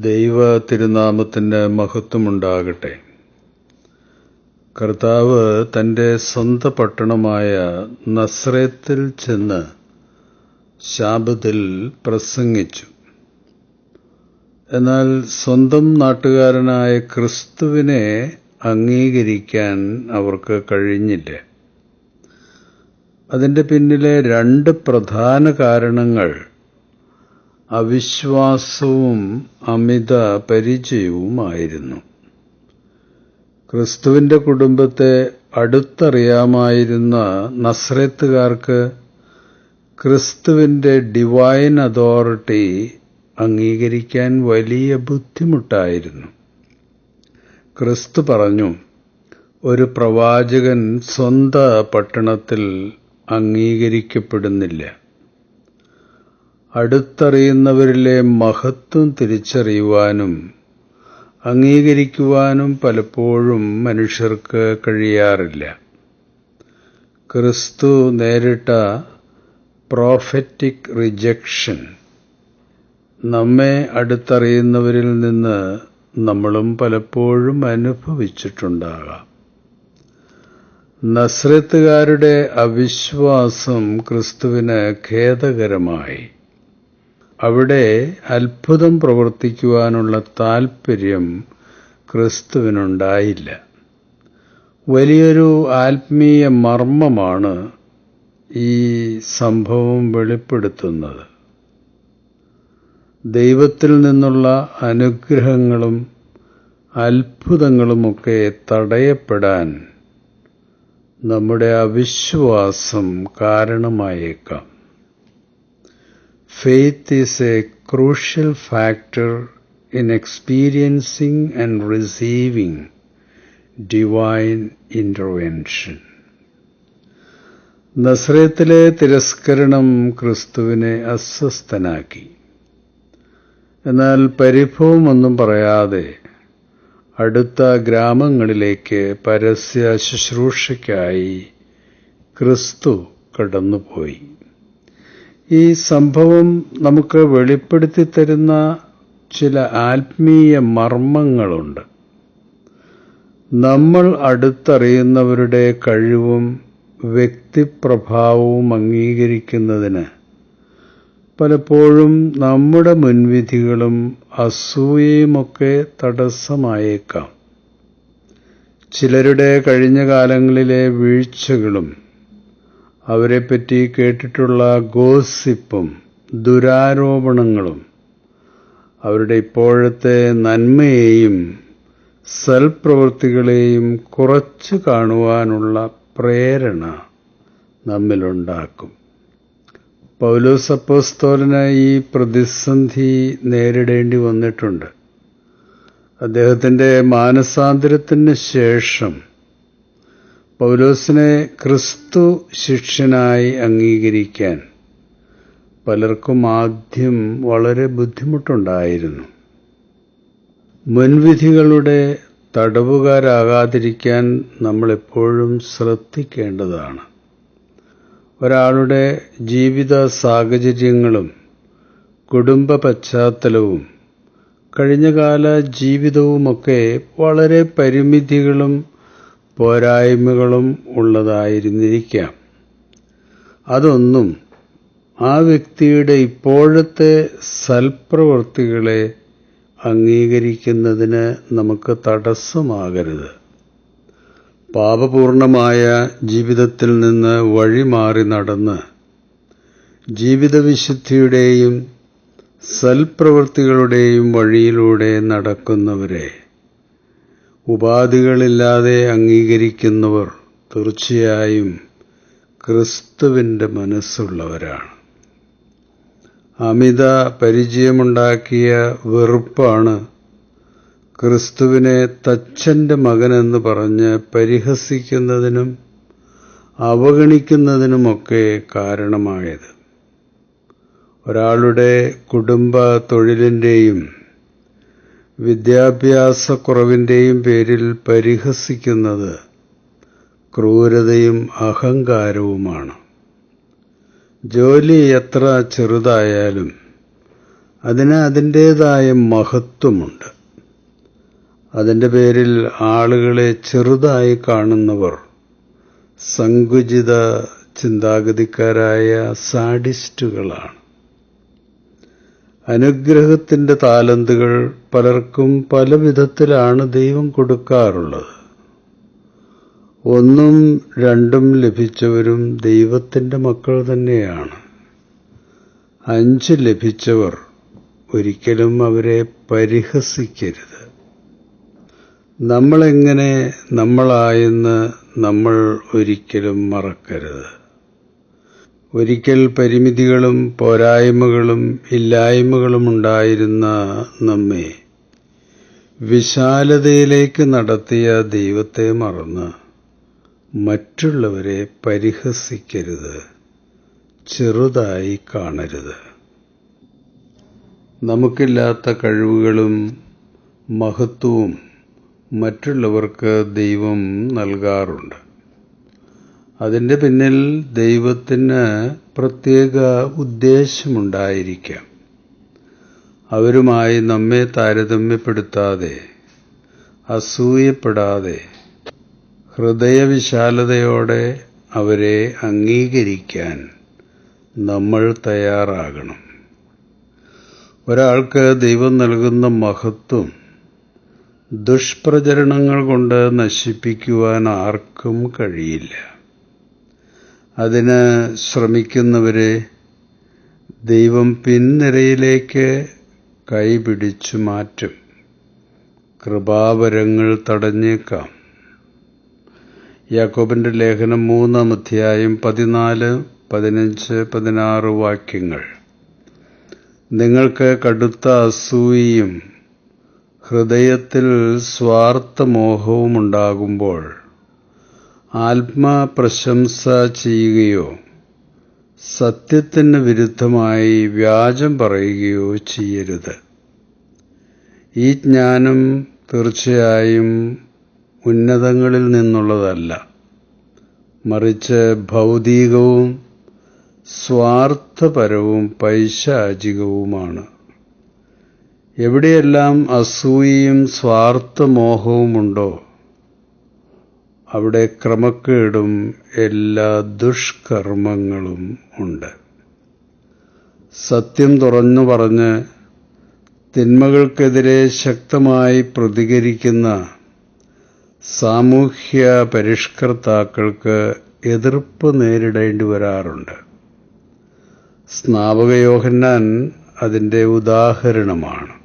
ദൈവ തിരുനാമത്തിന്റെ മഹത്വമുണ്ടാകട്ടെ. കർത്താവ് തന്റെ സ്വന്ത പട്ടണമായ നസ്രേത്തിൽ ചെന്ന് ശാബത്തിൽ പ്രസംഗിച്ചു. എന്നാൽ സ്വന്തം നാട്ടുകാരനായ ക്രിസ്തുവിനെ അംഗീകരിക്കാൻ അവർക്ക് കഴിഞ്ഞില്ല. അതിന്റെ പിന്നിലെ രണ്ട് പ്രധാന കാരണങ്ങൾ അവിശ്വാസവും അമിത പരിചയവുമായിരുന്നു ക്രിസ്തുവിന്റെ കുടുംബത്തെ അടുത്തറിയാമായിരുന്ന നസ്രത്തുകാർക്ക് ക്രിസ്തുവിന്റെ ഡിവൈൻ അതോറിറ്റി അംഗീകരിക്കാൻ വലിയ ബുദ്ധിമുട്ടായിരുന്നു. ക്രിസ്തു പറഞ്ഞു ഒരു പ്രവാചകൻ സ്വന്ത പട്ടണത്തിൽ അംഗീകരിക്കപ്പെടുന്നില്ല. അടുത്തറിയുന്നവരിലെ മഹത്വം തിരിച്ചറിയുവാനും അംഗീകരിക്കുവാനും പലപ്പോഴും മനുഷ്യർക്ക് കഴിയാറില്ല. ക്രിസ്തു നേരിട്ട പ്രോഫറ്റിക് റിജക്ഷൻ നമ്മെ അടുത്തറിയുന്നവരിൽ നിന്ന് നമ്മളും പലപ്പോഴും അനുഭവിച്ചിട്ടുണ്ടാകാം. നസ്രത്തുകാരുടെ അവിശ്വാസം ക്രിസ്തുവിന് ഖേദകരമായി. അവിടെ അത്ഭുതം പ്രവർത്തിക്കുവാനുള്ള താൽപ്പര്യം ക്രിസ്തുവിനുണ്ടായില്ല. വലിയൊരു ആത്മീയ മർമ്മമാണ് ഈ സംഭവം വെളിപ്പെടുത്തുന്നത്. ദൈവത്തിൽ നിന്നുള്ള അനുഗ്രഹങ്ങളും അത്ഭുതങ്ങളുമൊക്കെ തടയപ്പെടാൻ നമ്മുടെ അവിശ്വാസം കാരണമായേക്കാം. Faith is a crucial factor in experiencing and receiving divine intervention. നസ്രയത്തിലെ തിരസ്കരണം ക്രിസ്തുവിനെ അസ്വസ്ഥനാക്കി എന്നാൽ പരിഭവമൊന്നും പറയാതെ അടുത്ത ഗ്രാമങ്ങളിലേക്ക് പരസ്യ ശുശ്രൂഷയ്ക്കായി ക്രിസ്തു കടന്നുപോയി ഈ സംഭവം നമുക്ക് വെളിപ്പെടുത്തി തരുന്ന ചില ആത്മീയ മർമ്മങ്ങളുണ്ട്. നമ്മൾ അടുത്തറിയുന്നവരുടെ കഴിവും വ്യക്തിപ്രഭാവവും അംഗീകരിക്കുന്നതിന് പലപ്പോഴും നമ്മുടെ മുൻവിധികളും അസൂയയുമൊക്കെ തടസ്സമായേക്കാം. ചിലരുടെ കഴിഞ്ഞ കാലങ്ങളിലെ വീഴ്ചകളും അവരെപ്പറ്റി കേട്ടിട്ടുള്ള ഗോസിപ്പും ദുരാരോപണങ്ങളും അവരുടെ ഇപ്പോഴത്തെ നന്മയെയും സൽപ്രവൃത്തികളെയും കുറച്ച് കാണുവാനുള്ള പ്രേരണ നമ്മിലുണ്ടാക്കും. പൗലോസ് അപ്പോസ്തോലന് ഈ പ്രതിസന്ധി നേരിടേണ്ടി വന്നിട്ടുണ്ട്. അദ്ദേഹത്തിന്റെ മാനസാന്തരത്തിന് ശേഷം പൗലോസിനെ ക്രിസ്തു ശിഷ്യനായി അംഗീകരിക്കാൻ പലർക്കും ആദ്യം വളരെ ബുദ്ധിമുട്ടുണ്ടായിരുന്നു. മുൻവിധികളുടെ തടവുകാരാകാതിരിക്കാൻ നമ്മളെപ്പോഴും ശ്രദ്ധിക്കേണ്ടതാണ്. ഒരാളുടെ ജീവിത സാഹചര്യങ്ങളും കുടുംബ പശ്ചാത്തലവും കഴിഞ്ഞകാല ജീവിതവുമൊക്കെ വളരെ പരിമിതികളും പോരായ്മകളും ഉള്ളതായിരുന്നിരിക്കാം. അതൊന്നും ആ വ്യക്തിയുടെ ഇപ്പോഴത്തെ സൽപ്രവൃത്തികളെ അംഗീകരിക്കുന്നതിന് നമുക്ക് തടസ്സമാകരുത്. പാപപൂർണമായ ജീവിതത്തിൽ നിന്ന് വഴിമാറി നടന്ന് ജീവിതവിശുദ്ധിയുടെയും സൽപ്രവൃത്തികളുടെയും വഴിയിലൂടെ നടക്കുന്നവരെ ഉപാധികളില്ലാതെ അംഗീകരിക്കുന്നവർ തീർച്ചയായും ക്രിസ്തുവിന്റെ മനസ്സുള്ളവരാണ്. അമിത പരിചയമുണ്ടാക്കിയ വെറുപ്പാണ് ക്രിസ്തുവിനെ തച്ചന്റെ മകനെന്ന് പറഞ്ഞ് പരിഹസിക്കുന്നതിനും അവഗണിക്കുന്നതിനുമൊക്കെ കാരണമായത്. ഒരാളുടെ കുടുംബ തൊഴിലിന്റെയും വിദ്യാഭ്യാസക്കുറവിന്റെയും പേരിൽ പരിഹസിക്കുന്നത് ക്രൂരതയും അഹങ്കാരവുമാണ്. ജോലി എത്ര ചെറുതായാലും അതിന് അതിന്റേതായ മഹത്വമുണ്ട്. അതിന്റെ പേരിൽ ആളുകളെ ചെറുതായി കാണുന്നവർ സങ്കുചിത ചിന്താഗതിക്കാരായ സാഡിസ്റ്റുകളാണ്. അനുഗ്രഹത്തിന്റെ താലന്തുകൾ പലർക്കും പല വിധത്തിലാണ് ദൈവം കൊടുക്കാറുള്ളത്. ഒന്നും രണ്ടും ലഭിച്ചവരും ദൈവത്തിന്റെ മക്കൾ തന്നെയാണ്. അഞ്ച് ലഭിച്ചവർ ഒരിക്കലും അവരെ പരിഹസിക്കരുത്. നമ്മളെങ്ങനെ നമ്മളായെന്ന് നമ്മൾ ഒരിക്കലും മറക്കരുത്. ഒരിക്കൽ പരിമിതികളും പോരായ്മകളും ഇല്ലായ്മകളും ഉണ്ടായിരുന്ന നമ്മെ വിശാലതയിലേക്ക് നടത്തിയ ദൈവത്തെ മറന്ന് മറ്റുള്ളവരെ പരിഹസിക്കരുത് ചെറുതായി കാണരുത്. നമുക്കില്ലാത്ത കഴിവുകളും മഹത്വവും മറ്റുള്ളവർക്ക് ദൈവം നൽകാറുണ്ട്. അതിന്റെ പിന്നിൽ ദൈവത്തിന് പ്രത്യേക ഉദ്ദേശമുണ്ടായിരിക്കാം. അവരുമായി നമ്മെ താരതമ്യപ്പെടുത്താതെ അസൂയപ്പെടാതെ ഹൃദയവിശാലതയോടെ അവരെ അംഗീകരിക്കാൻ നമ്മൾ തയ്യാറാകണം. ഒരാൾക്ക് ദൈവം നൽകുന്ന മഹത്വം ദുഷ്പ്രചരണങ്ങൾ കൊണ്ട് നശിപ്പിക്കുവാൻ ആർക്കും കഴിയില്ല. അതിന് ശ്രമിക്കുന്നവരെ ദൈവം പിൻനിരയിലേക്ക് കൈപിടിച്ചു മാറ്റും. കൃപാവരങ്ങൾ തടഞ്ഞേക്കാം. യാക്കോബിന്റെ ലേഖനം മൂന്നാം അധ്യായം പതിനാല് പതിനഞ്ച് പതിനാറ് വാക്യങ്ങൾ. നിങ്ങൾക്ക് കടുത്ത അസൂയയും ഹൃദയത്തിൽ സ്വാർത്ഥമോഹവും ഉണ്ടാകുമ്പോൾ ആത്മപ്രശംസ ചെയ്യുകയോ സത്യത്തിന് വിരുദ്ധമായി വ്യാജം പറയുകയോ ചെയ്യരുത്. ഈ ജ്ഞാനം തീർച്ചയായും ഉന്നതങ്ങളിൽ നിന്നുള്ളതല്ല. മറിച്ച് ഭൗതികവും സ്വാർത്ഥപരവും പൈശാചികവുമാണ്. എവിടെയെല്ലാം അസൂയയും സ്വാർത്ഥമോഹവുമുണ്ടോ അവിടെ ക്രമക്കേടും എല്ലാ ദുഷ്കർമ്മങ്ങളും ഉണ്ട്. സത്യം തുറന്നു പറഞ്ഞ് തിന്മകൾക്കെതിരെ ശക്തമായി പ്രതികരിക്കുന്ന സാമൂഹ്യ പരിഷ്കർത്താക്കൾക്ക് എതിർപ്പ് നേരിടേണ്ടി വരാറുണ്ട്. സ്നാപകയോഹന്നാൻ അതിന്റെ ഉദാഹരണമാണ്.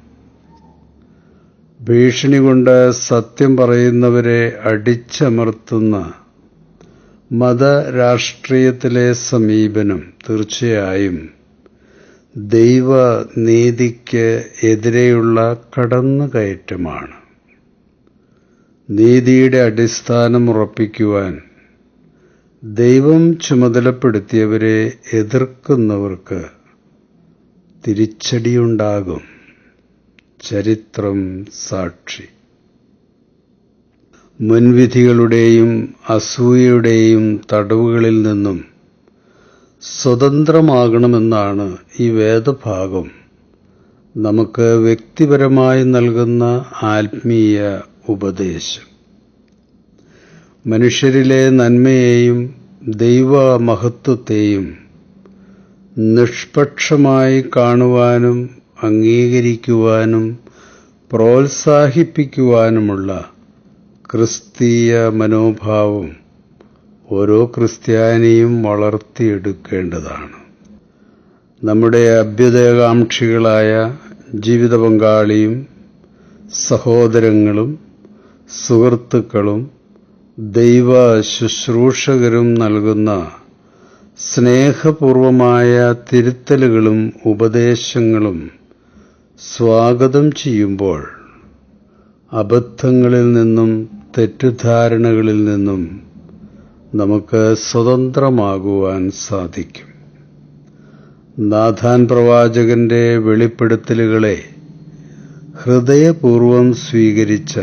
ഭീഷണി കൊണ്ട് സത്യം പറയുന്നവരെ അടിച്ചമർത്തുന്ന മതരാഷ്ട്രീയത്തിലെ സമീപനം തീർച്ചയായും ദൈവനീതിക്ക് എതിരെയുള്ള കടന്നുകയറ്റമാണ്. നീതിയുടെ അടിസ്ഥാനം ഉറപ്പിക്കുവാൻ ദൈവം ചുമതലപ്പെടുത്തിയവരെ എതിർക്കുന്നവർക്ക് തിരിച്ചടിയുണ്ടാകും. ചരിത്രം സാക്ഷി. മുൻവിധികളുടെയും അസൂയയുടെയും തടവുകളിൽ നിന്നും സ്വതന്ത്രമാകണമെന്നാണ് ഈ വേദഭാഗം. നമുക്ക് വ്യക്തിപരമായി നൽകുന്ന ആത്മീയ ഉപദേശം. മനുഷ്യരിലെ നന്മയെയും ദൈവ മഹത്വത്തെയും നിഷ്പക്ഷമായി കാണുവാനും അംഗീകരിക്കുവാനും പ്രോത്സാഹിപ്പിക്കുവാനുമുള്ള ക്രിസ്തീയ മനോഭാവം ഓരോ ക്രിസ്ത്യാനിയും വളർത്തിയെടുക്കേണ്ടതാണ്. നമ്മുടെ അഭ്യുദയകാംക്ഷികളായ ജീവിത പങ്കാളിയും സഹോദരങ്ങളും സുഹൃത്തുക്കളും ദൈവ ശുശ്രൂഷകരും നൽകുന്ന സ്നേഹപൂർവമായ തിരുത്തലുകളും ഉപദേശങ്ങളും സ്വാഗതം ചെയ്യുമ്പോൾ അബദ്ധങ്ങളിൽ നിന്നും തെറ്റിദ്ധാരണകളിൽ നിന്നും നമുക്ക് സ്വതന്ത്രമാകുവാൻ സാധിക്കും. നാഥാൻ പ്രവാചകന്റെ വെളിപ്പെടുത്തലുകളെ ഹൃദയപൂർവം സ്വീകരിച്ച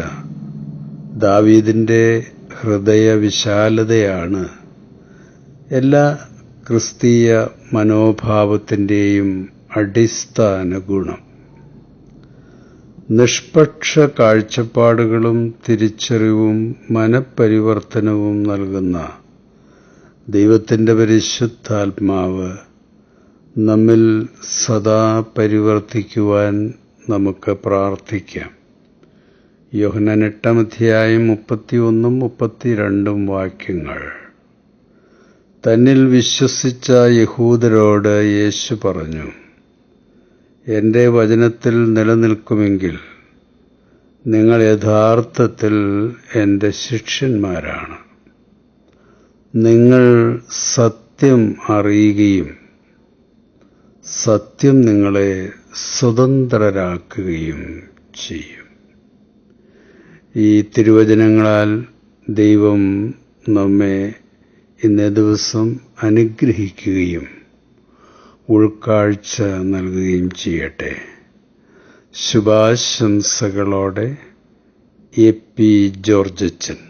ദാവീദിന്റെ ഹൃദയവിശാലതയാണ് എല്ലാ ക്രിസ്തീയ മനോഭാവത്തിന്റെയും അടിസ്ഥാന ഗുണം നിഷ്പക്ഷ കാഴ്ചപ്പാടുകളും തിരിച്ചറിവും മനപരിവർത്തനവും നൽകുന്ന ദൈവത്തിന്റെ പരിശുദ്ധാത്മാവ് നമ്മിൽ സദാ പരിവർത്തിക്കുവാൻ നമുക്ക് പ്രാർത്ഥിക്കാം. യോഹനൻ എട്ടാം അധ്യായം മുപ്പത്തിയൊന്നും മുപ്പത്തിരണ്ടും വാക്യങ്ങൾ. തന്നിൽ വിശ്വസിച്ച യഹൂദരോട് യേശു പറഞ്ഞു എന്റെ വചനത്തിൽ നിലനിൽക്കുമെങ്കിൽ നിങ്ങൾ യഥാർത്ഥത്തിൽ എന്റെ ശിഷ്യന്മാരാണ്. നിങ്ങൾ സത്യം അറിയുകയും സത്യം നിങ്ങളെ സ്വതന്ത്രരാക്കുകയും ചെയ്യും. ഈ തിരുവചനങ്ങളാൽ ദൈവം നമ്മെ ഇന്നേ ദിവസം അനുഗ്രഹിക്കുകയും ഉൾക്കാഴ്ച നൽകുകയും ചെയ്യട്ടെ. ശുഭാശംസകളോടെ എ പി ജോർജച്ചൻ